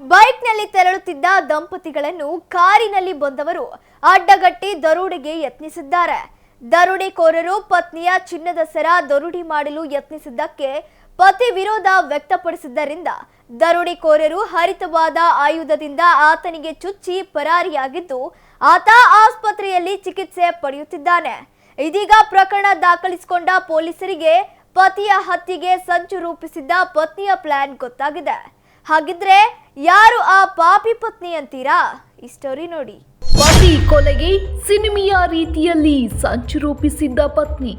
ಬೈಕ್ನಲ್ಲಿ ತೆರಳುತ್ತಿದ್ದ ದಂಪತಿಗಳನ್ನು ಕಾರಿನಲ್ಲಿ ಬಂದವರು ಅಡ್ಡಗಟ್ಟಿ ದರೋಡೆಗೆ ಯತ್ನಿಸಿದ್ದಾರೆ. ದರೋಡೆಕೋರರು ಪತ್ನಿಯ ಚಿನ್ನದ ಸರ ದರೋಡೆ ಮಾಡಲು ಯತ್ನಿಸಿದ್ದಕ್ಕೆ ಪತಿ ವಿರೋಧ ವ್ಯಕ್ತಪಡಿಸಿದ್ದರಿಂದ ದರೋಡೆಕೋರರು ಹರಿತವಾದ ಆಯುಧದಿಂದ ಆತನಿಗೆ ಚುಚ್ಚಿ ಪರಾರಿಯಾಗಿದ್ದು ಆತ ಆಸ್ಪತ್ರೆಯಲ್ಲಿ ಚಿಕಿತ್ಸೆ ಪಡೆಯುತ್ತಿದ್ದಾನೆ. ಇದೀಗ ಪ್ರಕರಣ ದಾಖಲಿಸಿಕೊಂಡ ಪೊಲೀಸರಿಗೆ ಪತಿಯ ಹತ್ಯೆಗೆ ಸಂಚು ರೂಪಿಸಿದ್ದ ಪತ್ನಿಯ ಪ್ಲಾನ್ ಗೊತ್ತಾಗಿದೆ. ಹಾಗಿದ್ರೆ ಯಾರು ಆ ಪಾಪಿ ಪತ್ನಿ ಅಂತೀರಾ? ಈ ಸ್ಟೋರಿ ನೋಡಿ. ಪತಿ ಕೊಲೆಗೆ ಸಿನಿಮೆಯ ರೀತಿಯಲ್ಲಿ ಸಂಚು ರೂಪಿಸಿದ್ದ ಪತ್ನಿ.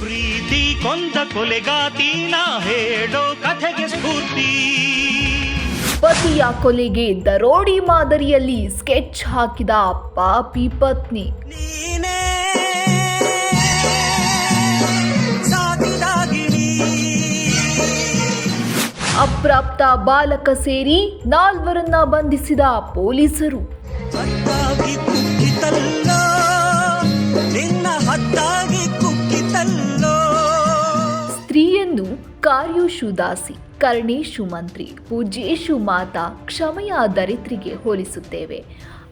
ಪ್ರೀತಿ ಕೊಂದ ಕೊಲೆಗಾತೀನ ಹೇಳೋ ಕಥೆಗೆ ಸ್ಫೂರ್ತಿ. ಪತಿಯ ಕೊಲೆಗೆ ದರೋಡಿ ಮಾದರಿಯಲ್ಲಿ ಸ್ಕೆಚ್ ಹಾಕಿದ ಪಾಪಿ ಪತ್ನಿ. ನೀನೇ ಅಪ್ರಾಪ್ತ ಬಾಲಕ ಸೇರಿ ನಾಲ್ವರನ್ನ ಬಂಧಿಸಿದ ಪೊಲೀಸರು. ಸ್ತ್ರೀಯನ್ನು ಕಾರ್ಯೋಶು ದಾಸಿ ಕರ್ಣೇಶು ಮಂತ್ರಿ ಪೂಜೇಶು ಮಾತಾ ಕ್ಷಮೆಯ ದರಿತ್ರಿಗೆ ಹೋಲಿಸುತ್ತೇವೆ.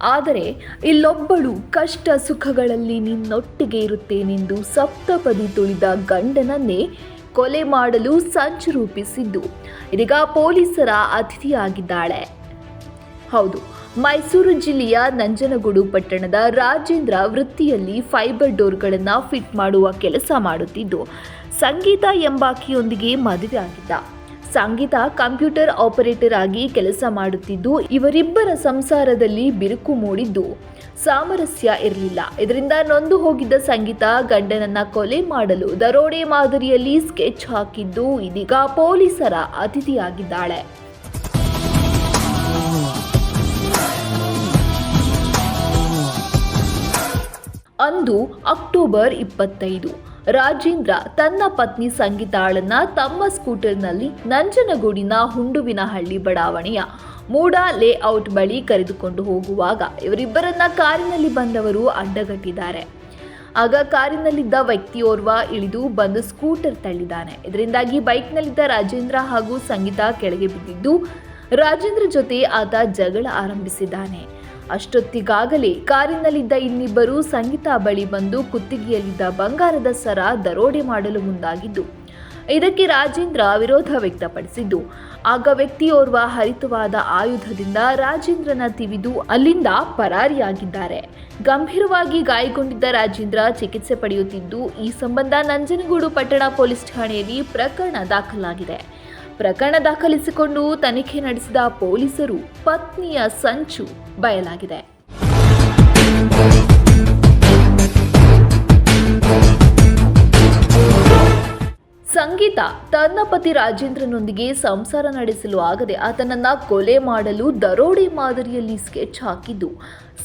ಆದರೆ ಇಲ್ಲೊಬ್ಬಳು ಕಷ್ಟ ಸುಖಗಳಲ್ಲಿ ನಿನ್ನೊಟ್ಟಿಗೆ ಇರುತ್ತೇನೆಂದು ಸಪ್ತಪದಿ ತುಳಿದ ಗಂಡನನ್ನೇ ಕೊಲೆ ಮಾಡಲು ಸಂಚು ರೂಪಿಸಿದ್ದು. ಇದೀಗ ಪೊಲೀಸರ ಅತಿಥಿಯಾಗಿದ್ದಾಳೆ. ಹೌದು, ಮೈಸೂರು ಜಿಲ್ಲೆಯ ನಂಜನಗೂಡು ಪಟ್ಟಣದ ರಾಜೇಂದ್ರ ವೃತ್ತಿಯಲ್ಲಿ ಫೈಬರ್ ಡೋರ್ಗಳನ್ನು ಫಿಟ್ ಮಾಡುವ ಕೆಲಸ ಮಾಡುತ್ತಿದ್ದು, ಸಂಗೀತ ಎಂಬಾಕಿಯೊಂದಿಗೆ ಮದುವೆ ಆಗಿದ್ದ ಸಂಗೀತ ಕಂಪ್ಯೂಟರ್ ಆಪರೇಟರ್ ಆಗಿ ಕೆಲಸ ಮಾಡುತ್ತಿದ್ದು, ಇವರಿಬ್ಬರ ಸಂಸಾರದಲ್ಲಿ ಬಿರುಕು ಮೂಡಿದ್ದು ಸಾಮರಸ್ಯ ಇರಲಿಲ್ಲ. ಇದರಿಂದ ನೊಂದು ಹೋಗಿದ್ದ ಸಂಗೀತ ಗಂಡನನ್ನ ಕೊಲೆ ಮಾಡಲು ದರೋಡೆ ಮಾದರಿಯಲ್ಲಿ ಸ್ಕೆಚ್ ಹಾಕಿದ್ದು ಇದೀಗ ಪೊಲೀಸರ ಅತಿಥಿಯಾಗಿದ್ದಾಳೆ. ಅಂದು ಅಕ್ಟೋಬರ್ ಇಪ್ಪತ್ತೈದು. ರಾಜೇಂದ್ರ ತನ್ನ ಪತ್ನಿ ಸಂಗೀತಾಳನ್ನ ತಮ್ಮ ಸ್ಕೂಟರ್ನಲ್ಲಿ ನಂಜನಗೂಡಿನ ಹುಂಡುವಿನಹಳ್ಳಿ ಬಡಾವಣೆಯ ಮೂಡ ಲೇಔಟ್ ಬಳಿ ಕರೆದುಕೊಂಡು ಹೋಗುವಾಗ ಇವರಿಬ್ಬರನ್ನ ಕಾರಿನಲ್ಲಿ ಬಂದವರು ಅಡ್ಡಗಟ್ಟಿದ್ದಾರೆ. ಆಗ ಕಾರಿನಲ್ಲಿದ್ದ ವ್ಯಕ್ತಿಯೋರ್ವ ಇಳಿದು ಬಂದು ಸ್ಕೂಟರ್ ತಳ್ಳಿದ್ದಾನೆ. ಇದರಿಂದಾಗಿ ಬೈಕ್ನಲ್ಲಿದ್ದ ರಾಜೇಂದ್ರ ಹಾಗೂ ಸಂಗೀತ ಕೆಳಗೆ ಬಿದ್ದಿದ್ದು ರಾಜೇಂದ್ರ ಜೊತೆ ಆತ ಜಗಳ ಆರಂಭಿಸಿದ್ದಾನೆ. ಅಷ್ಟೊತ್ತಿಗಾಗಲೇ ಕಾರಿನಲ್ಲಿದ್ದ ಇನ್ನಿಬ್ಬರು ಸಂಗೀತ ಬಳಿ ಬಂದು ಕುತ್ತಿಗೆಯಲ್ಲಿದ್ದ ಬಂಗಾರದ ಸರ ದರೋಡೆ ಮಾಡಲು ಮುಂದಾಗಿದ್ದು, ಇದಕ್ಕೆ ರಾಜೇಂದ್ರ ವಿರೋಧ ವ್ಯಕ್ತಪಡಿಸಿದ್ದು. ಆಗ ವ್ಯಕ್ತಿಯೋರ್ವ ಹರಿತವಾದ ಆಯುಧದಿಂದ ರಾಜೇಂದ್ರನ ತಿವಿದು ಅಲ್ಲಿಂದ ಪರಾರಿಯಾಗಿದ್ದಾರೆ. ಗಂಭೀರವಾಗಿ ಗಾಯಗೊಂಡಿದ್ದ ರಾಜೇಂದ್ರ ಚಿಕಿತ್ಸೆ ಪಡೆಯುತ್ತಿದ್ದು, ಈ ಸಂಬಂಧ ನಂಜನಗೂಡು ಪಟ್ಟಣ ಪೊಲೀಸ್ ಠಾಣೆಯಲ್ಲಿ ಪ್ರಕರಣ ದಾಖಲಾಗಿದೆ. ಪ್ರಕರಣ ದಾಖಲಿಸಿಕೊಂಡು ತನಿಖೆ ನಡೆಸಿದ ಪೊಲೀಸರು ಪತ್ನಿಯ ಸಂಚು ಬಯಲಾಗಿದೆ. ಸಂಗೀತ ತನ್ನ ಪತಿ ರಾಜೇಂದ್ರನೊಂದಿಗೆ ಸಂಸಾರ ನಡೆಸಲು ಆಗದೆ ಆತನನ್ನ ಕೊಲೆ ಮಾಡಲು ದರೋಡೆ ಮಾದರಿಯಲ್ಲಿ ಸ್ಕೆಚ್ ಹಾಕಿದ್ದು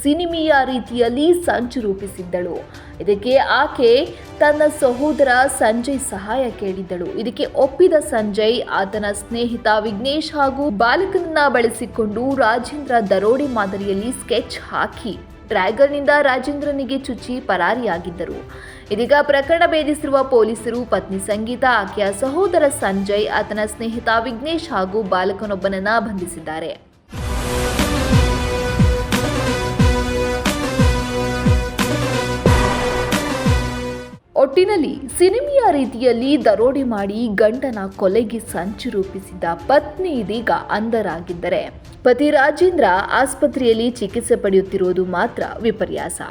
ಸಿನಿಮೀಯ ರೀತಿಯಲ್ಲಿ ಸಂಚು ರೂಪಿಸಿದ್ದಳು. ಇದಕ್ಕೆ ಆಕೆ ತನ್ನ ಸಹೋದರ ಸಂಜಯ್ ಸಹಾಯ ಕೇಳಿದ್ದಳು. ಇದಕ್ಕೆ ಒಪ್ಪಿದ ಸಂಜಯ್, ಆತನ ಸ್ನೇಹಿತ ವಿಘ್ನೇಶ್ ಹಾಗೂ ಬಾಲಕನನ್ನ ಬಳಸಿಕೊಂಡು ರಾಜೇಂದ್ರ ದರೋಡೆ ಮಾದರಿಯಲ್ಲಿ ಸ್ಕೆಚ್ ಹಾಕಿ ಡ್ರ್ಯಾಗನ್ನಿಂದ ರಾಜೇಂದ್ರನಿಗೆ ಚುಚ್ಚಿ ಪರಾರಿಯಾಗಿದ್ದರು. ಇದೀಗ ಪ್ರಕರಣ ಭೇದಿಸಿರುವ ಪೊಲೀಸರು, ಪತ್ನಿ ಸಂಗೀತ, ಆಕೆಯ ಸಹೋದರ ಸಂಜಯ್, ಆತನ ಸ್ನೇಹಿತ ವಿಘ್ನೇಶ್ ಹಾಗೂ ಬಾಲಕನೊಬ್ಬನನ್ನ ಬಂಧಿಸಿದ್ದಾರೆ. ಒಟ್ಟಿನಲ್ಲಿ ಸಿನಿಮೆಯ ರೀತಿಯಲ್ಲಿ ದರೋಡೆ ಮಾಡಿ ಗಂಡನ ಕೊಲೆಗೆ ಸಂಚು ರೂಪಿಸಿದ್ದ ಪತ್ನಿ ಇದೀಗ ಅಂಧರಾಗಿದ್ದರೆ. ಪತಿ ರಾಜೇಂದ್ರ ಆಸ್ಪತ್ರೆಯಲ್ಲಿ ಚಿಕಿತ್ಸೆ ಪಡೆಯುತ್ತಿರುವುದು ಮಾತ್ರ ವಿಪರ್ಯಾಸ.